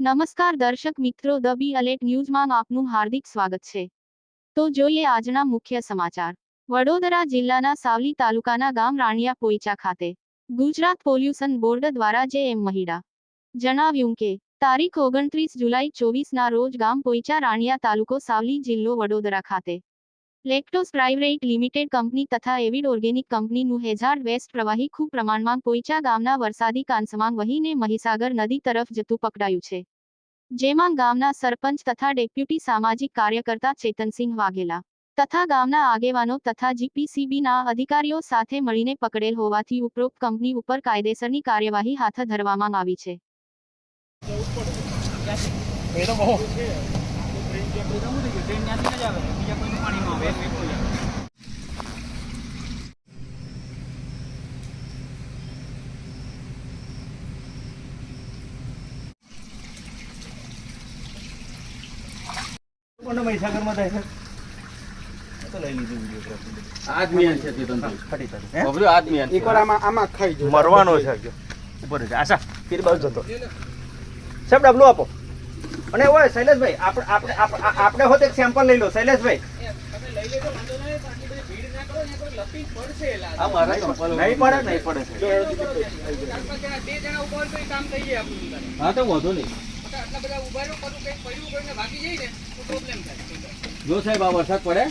નમસ્કાર દર્શક મિત્રો, ધ બી અલેટ ન્યૂઝમાં આપનું હાર્દિક સ્વાગત છે. તો જોઈએ આજના મુખ્ય સમાચાર. વડોદરા જિલ્લાના સાવલી તાલુકાના ગામ રાણિયા પોઈચા ખાતે ગુજરાત પોલ્યુશન બોર્ડ દ્વારા જે એમ મહિડા જણાવ્યું કે, તારીખ ઓગણત્રીસ જુલાઈ ચોવીસના રોજ ગામ પોઈચા રાણિયા તાલુકો સાવલી જિલ્લો વડોદરા ખાતે લેક્ટોસ પ્રાઇવેટ લિમિટેડ કંપની તથા એવિડ ઓર્ગેનિક કંપનીનું હેઝાર્ડ વેસ્ટ પ્રવાહી ખૂબ પ્રમાણમાં પોઈચા ગામના વરસાદી કાંસમાં વહીને મહીસાગર નદી તરફ જતું પકડાયું છે. જેમાં ગામના સરપંચ તથા ડેપ્યુટી સામાજિક કાર્યકર્તા ચેતનસિંહ વાઘેલા તથા ગામના આગેવાનો તથા જીપીસીબીના અધિકારીઓ સાથે મળીને પકડેલ હોવાથી ઉપરોક્ત કંપની ઉપર કાયદેસરની કાર્યવાહી હાથ ધરવામાં આવી છે. એ તો બહુ કોને મહીસાગરમાં થાય છે તો લઈ લીધું વીડિયો આદમી છે તે તંત્ર ફટી થશે ખબર્યું આદમી છે. એકવાર આમાં આમાં ખાઈ જો મરવાનો છે ઉપર છે આશા પેલી બાજુ જતો સાહેબ ડબલું આપો. અને ઓય શૈલેષભાઈ આપણે આપણે આપણે આપણે હોત એક સેમ્પલ લઈ લો શૈલેષભાઈ. આ મારા ચંપલ નહીં પડે હા તો વાંધો નહીં. જો સાહેબ આ વરસાદ પડે